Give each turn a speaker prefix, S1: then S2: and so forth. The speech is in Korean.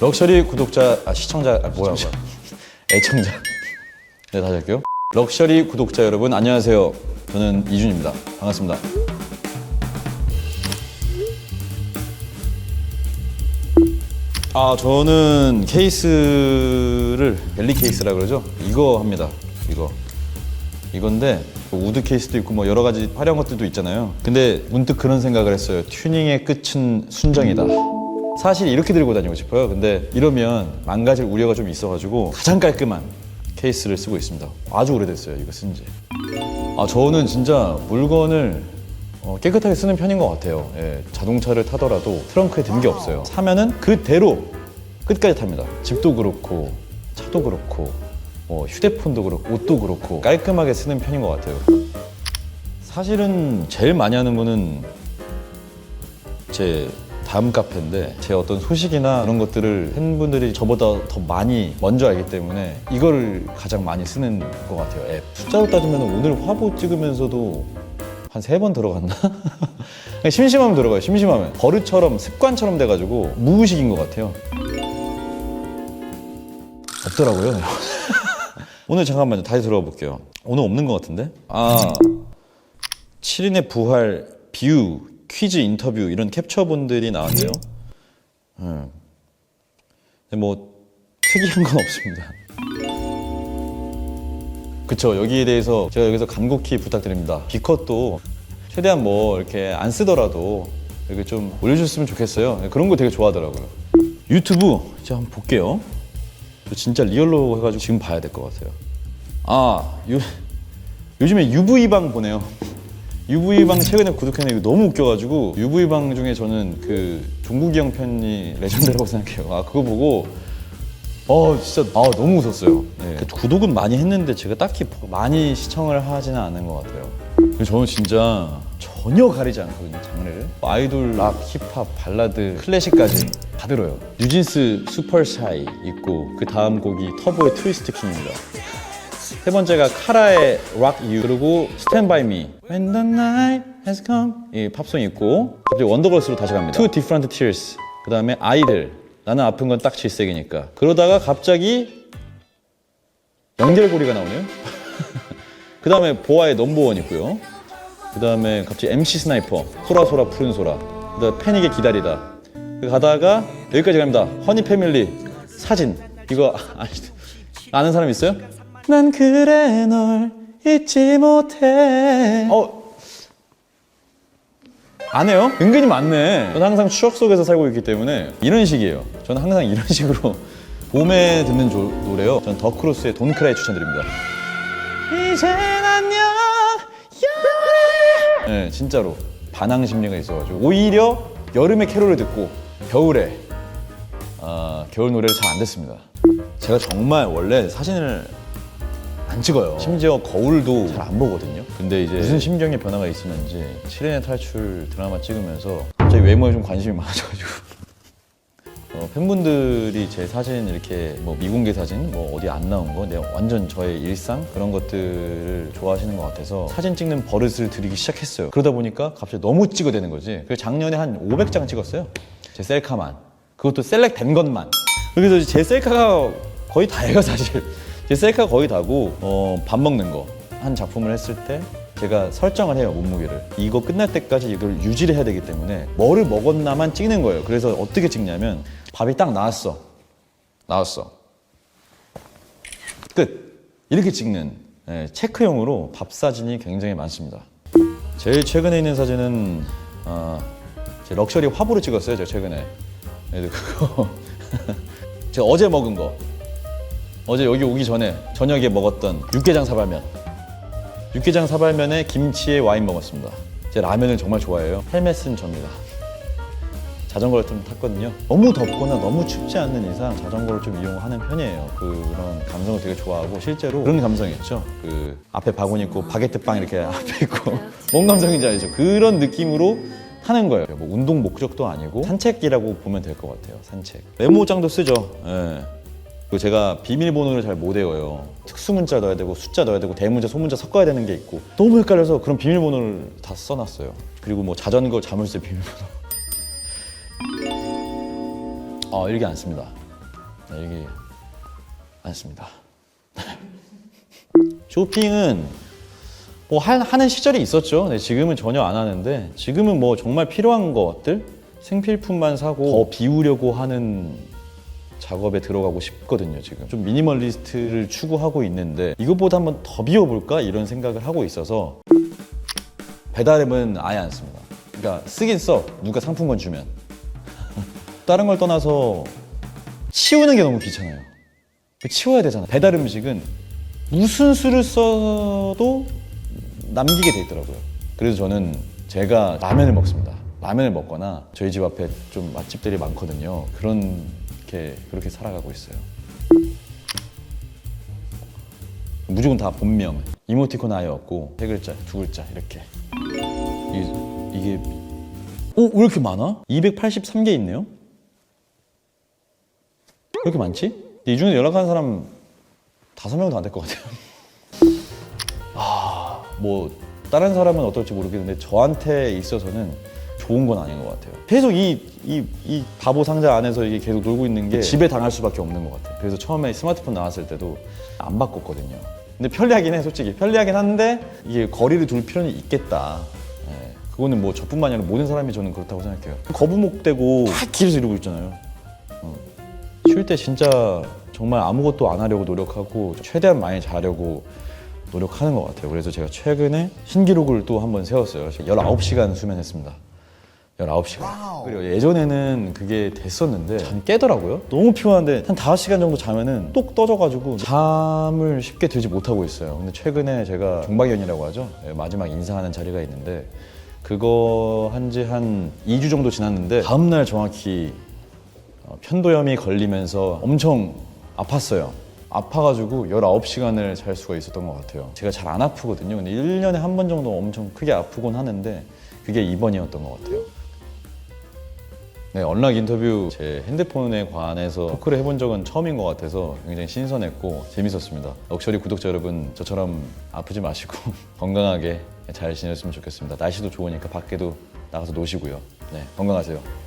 S1: 럭셔리 구독자, 아, 시청자, 아, 뭐야, 뭐야. 애청자. 네, 다시 할게요. 럭셔리 구독자 여러분, 안녕하세요. 저는 이준입니다. 반갑습니다. 아, 저는 케이스를 벨리 케이스라 그러죠? 이거 합니다. 이거. 이건데 뭐 우드 케이스도 있고 뭐 여러 가지 화려한 것들도 있잖아요. 근데 문득 그런 생각을 했어요. 튜닝의 끝은 순정이다. 사실 이렇게 들고 다니고 싶어요. 근데 이러면 망가질 우려가 좀 있어가지고 가장 깔끔한 케이스를 쓰고 있습니다. 아주 오래됐어요. 이거 쓴 지. 아 저는 진짜 물건을 어, 깨끗하게 쓰는 편인 것 같아요. 예, 자동차를 타더라도 트렁크에 든 게 없어요. 사면은 그대로 끝까지 탑니다. 집도 그렇고 차도 그렇고 뭐 휴대폰도 그렇고 옷도 그렇고 깔끔하게 쓰는 편인 것 같아요. 사실은 제일 많이 하는 거는 제 다음 카페인데 제 어떤 소식이나 그런 것들을 팬분들이 저보다 더 많이 먼저 알기 때문에 이걸 가장 많이 쓰는 것 같아요. 앱. 숫자로 따지면 오늘 화보 찍으면서도 한 세 번 들어갔나? 심심하면 들어가요. 심심하면 버릇처럼 습관처럼 돼가지고 무의식인 것 같아요. 없더라고요. 오늘 잠깐만요. 다시 들어가 볼게요. 오늘 없는 것 같은데? 아, 7인의 부활, 비유, 퀴즈, 인터뷰 이런 캡처본들이 나왔네요. 음. 뭐 특이한 건 없습니다. 그쵸 여기에 대해서 제가 여기서 간곡히 부탁드립니다. 비컷도 최대한 뭐 이렇게 안 쓰더라도 이렇게 좀 올려줬으면 좋겠어요. 그런 거 되게 좋아하더라고요. 유튜브 제가 한번 볼게요. 저 진짜 리얼로 해가지고 지금 봐야 될 것 같아요. 아, 요, 요즘에 UV방 보네요. UV방 최근에 구독했는데 이거 너무 웃겨가지고 UV방 중에 저는 그 종국이 형 편이 레전드라고 생각해요. 아, 그거 보고 어, 진짜 아, 너무 웃었어요. 네. 그 구독은 많이 했는데 제가 딱히 많이 시청을 하지는 않은 것 같아요. 근데 저는 진짜 전혀 가리지 않거든요, 장르를. 아이돌, 락, 힙합, 발라드, 클래식까지 다 들어요. 뉴진스 슈퍼샤이 있고 그 다음 곡이 터보의 트위스트 킹입니다. 세 번째가 카라의 Rock You 그리고 Stand By Me. When the night has come. 이 팝송 있고 갑자기 원더걸스로 다시 갑니다. Two Different Tears. 그 다음에 아이들. 나는 아픈 건 딱 질색이니까. 그러다가 갑자기 연결고리가 나오네요. 그 다음에 보아의 넘버원 있고요. 그 다음에 갑자기 MC 스나이퍼 소라소라 푸른 소라. 그 다음에 패닉의 기다리다. 그 가다가 여기까지 갑니다. 허니 패밀리 사진. 이거 아, 아는 사람 있어요? 난 그래 널 잊지 못해 어 안 해요? 은근히 많네. 저는 항상 추억 속에서 살고 있기 때문에 이런 식이에요. 저는 항상 이런 식으로 봄에 듣는 조- 노래요. 전 더크로스의 돈크라이 추천드립니다. 이젠 안녕 여름 네 진짜로 반항 심리가 있어가지고 오히려 여름에 캐롤을 듣고 겨울에 아, 겨울 노래를 잘 안 듣습니다. 제가 정말 원래 사진을 안 찍어요. 심지어 거울도 잘 안 보거든요. 근데 이제 무슨 심경의 변화가 있었는지 7인의 탈출 드라마 찍으면서 갑자기 외모에 좀 관심이 많아져가지고 어, 팬분들이 제 사진 이렇게 뭐 미공개 사진 뭐 어디 안 나온 거 내가 완전 저의 일상 그런 것들을 좋아하시는 것 같아서 사진 찍는 버릇을 들이기 시작했어요. 그러다 보니까 갑자기 너무 찍어야 되는 거지. 그래서 작년에 한 500장 찍었어요. 제 셀카만. 그것도 셀렉 된 것만. 그래서 제 셀카가 거의 다예요 사실. 제 셀카 거의 다고 어, 밥 먹는 거. 한 작품을 했을 때 제가 설정을 해요 몸무게를. 이거 끝날 때까지 이걸 유지를 해야 되기 때문에 뭐를 먹었나만 찍는 거예요. 그래서 어떻게 찍냐면 밥이 딱 나왔어. 나왔어. 끝. 이렇게 찍는 예, 체크용으로 밥 사진이 굉장히 많습니다. 제일 최근에 있는 사진은 어, 제 럭셔리 화보를 찍었어요 제가 최근에. 네, 그거. 제가 어제 먹은 거 어제 여기 오기 전에 저녁에 먹었던 육개장 사발면. 육개장 사발면에 김치에 와인 먹었습니다. 제 라면을 정말 좋아해요. 헬멧은 접니다. 자전거를 좀 탔거든요. 너무 덥거나 너무 춥지 않는 이상 자전거를 좀 이용하는 편이에요. 그런 감성을 되게 좋아하고 실제로 그런 감성이 있죠. 그 앞에 바구니 있고 바게트 빵 이렇게 앞에 있고 뭔 감성인지 알죠? 그런 느낌으로 타는 거예요. 뭐 운동 목적도 아니고 산책이라고 보면 될 것 같아요 산책. 메모장도 쓰죠. 예. 그리고 제가 비밀번호를 잘 못 외워요. 특수문자 넣어야 되고 숫자 넣어야 되고 대문자, 소문자 섞어야 되는 게 있고 너무 헷갈려서 그런 비밀번호를 다 써놨어요. 그리고 뭐 자전거 자물쇠 비밀번호. 아 일기 안 씁니다. 네, 여기 앉습니다. 쇼핑은 뭐 하, 하는 시절이 있었죠. 네, 지금은 전혀 안 하는데 지금은 뭐 정말 필요한 것들 생필품만 사고 더 비우려고 하는 작업에 들어가고 싶거든요. 지금 좀 미니멀리스트를 추구하고 있는데 이것보다 한번 더 비워볼까 이런 생각을 하고 있어서 배달앱은 아예 안 씁니다. 그러니까 쓰긴 써. 누가 상품권 주면 다른 걸 떠나서 치우는 게 너무 귀찮아요. 그 치워야 되잖아. 배달 음식은 무슨 수를 써도 남기게 돼 있더라고요. 그래서 저는 제가 라면을 먹습니다. 라면을 먹거나 저희 집 앞에 좀 맛집들이 많거든요. 그 렇게 그렇게 살아가고 있어요. 무조건 다 본명. 이모티콘 아예 없고 세 글자, 두 글자 이렇게. 이게, 이게 오, 왜 이렇게 많아? 283개 있네요. 왜 이렇게 많지? 이 중에 연락하는 사람 다섯 명도 안 될 것 같아요. 아, 뭐 다른 사람은 어떨지 모르겠는데 저한테 있어서는 좋은 건 아닌 것 같아요. 계속 이, 이, 이 바보 상자 안에서 이게 계속 놀고 있는 게 집에 당할 수밖에 없는 것 같아요. 그래서 처음에 스마트폰 나왔을 때도 안 바꿨거든요. 근데 편리하긴 해, 솔직히. 편리하긴 한데 이게 거리를 둘 필요는 있겠다. 예, 그거는 뭐 저뿐만 아니라 모든 사람이 저는 그렇다고 생각해요. 거부목 되고 다 길에서 이러고 있잖아요. 쉴때 진짜 정말 아무것도 안 하려고 노력하고 최대한 많이 자려고 노력하는 것 같아요. 그래서 제가 최근에 신기록을 또 한 번 세웠어요. 19시간 수면했습니다. 19시간. 그리고 예전에는 그게 됐었는데 잠 깨더라고요. 너무 피곤한데 한 5시간 정도 자면은 똑 떠져가지고 잠을 쉽게 들지 못하고 있어요. 근데 최근에 제가 종박연이라고 하죠. 예, 마지막 인사하는 자리가 있는데 그거 한 지 한 2주 정도 지났는데 다음날 정확히 어, 편도염이 걸리면서 엄청 아팠어요. 아파가지고 19시간을 잘 수가 있었던 것 같아요. 제가 잘 안 아프거든요. 근데 1년에 한 번 정도 엄청 크게 아프곤 하는데 그게 이번이었던 것 같아요. 네, 언락 인터뷰 제 핸드폰에 관해서 토크를 해본 적은 처음인 것 같아서 굉장히 신선했고 재밌었습니다. 럭셔리 구독자 여러분 저처럼 아프지 마시고 건강하게 잘 지냈으면 좋겠습니다. 날씨도 좋으니까 밖에도 나가서 노시고요. 네, 건강하세요.